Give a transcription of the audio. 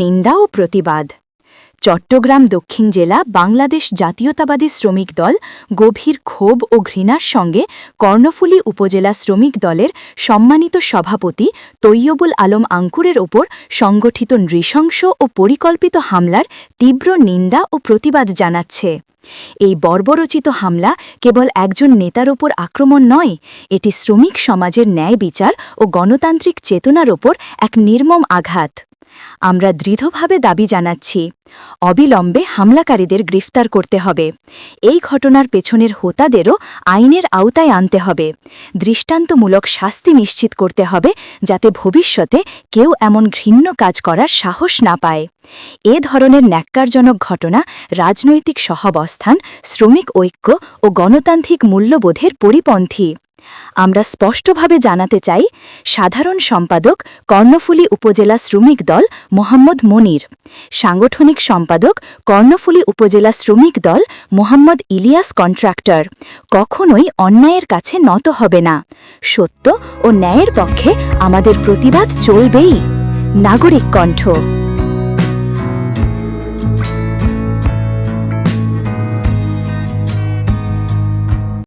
নিন্দা ও প্রতিবাদ। চট্টগ্রাম দক্ষিণ জেলা বাংলাদেশ জাতীয়তাবাদী শ্রমিক দল গভীর ক্ষোভ ও ঘৃণার সঙ্গে কর্ণফুলী উপজেলা শ্রমিক দলের সম্মানিত সভাপতি তৈয়বুল আলম আঙ্কুরের ওপর সংগঠিত নৃশংস ও পরিকল্পিত হামলার তীব্র নিন্দা ও প্রতিবাদ জানাচ্ছে। এই বর্বরচিত হামলা কেবল একজন নেতার ওপর আক্রমণ নয়, এটি শ্রমিক সমাজের ন্যায় বিচার ও গণতান্ত্রিক চেতনার ওপর এক নির্মম আঘাত। আমরা দৃঢ়ভাবে দাবি জানাচ্ছি, অবিলম্বে হামলাকারীদের গ্রেফতার করতে হবে। এই ঘটনার পেছনের হোতাদেরও আইনের আওতায় আনতে হবে। দৃষ্টান্তমূলক শাস্তি নিশ্চিত করতে হবে যাতে ভবিষ্যতে কেউ এমন ঘৃণ্য কাজ করার সাহস না পায়। এ ধরনের ন্যাক্কারজনক ঘটনা রাজনৈতিক সহাবস্থান, শ্রমিক ঐক্য ও গণতান্ত্রিক মূল্যবোধের পরিপন্থী। আমরা স্পষ্টভাবে জানাতে চাই, সাধারণ সম্পাদক কর্ণফুলী উপজেলা শ্রমিক দল মোহাম্মদ মনির, সাংগঠনিক সম্পাদক কর্ণফুলী উপজেলা শ্রমিক দল মোহাম্মদ ইলিয়াস কন্ট্রাক্টর, কখনোই অন্যায়ের কাছে নত হবে না। সত্য ও ন্যায়ের পক্ষে আমাদের প্রতিবাদ চলবেই। নাগরিক কণ্ঠ।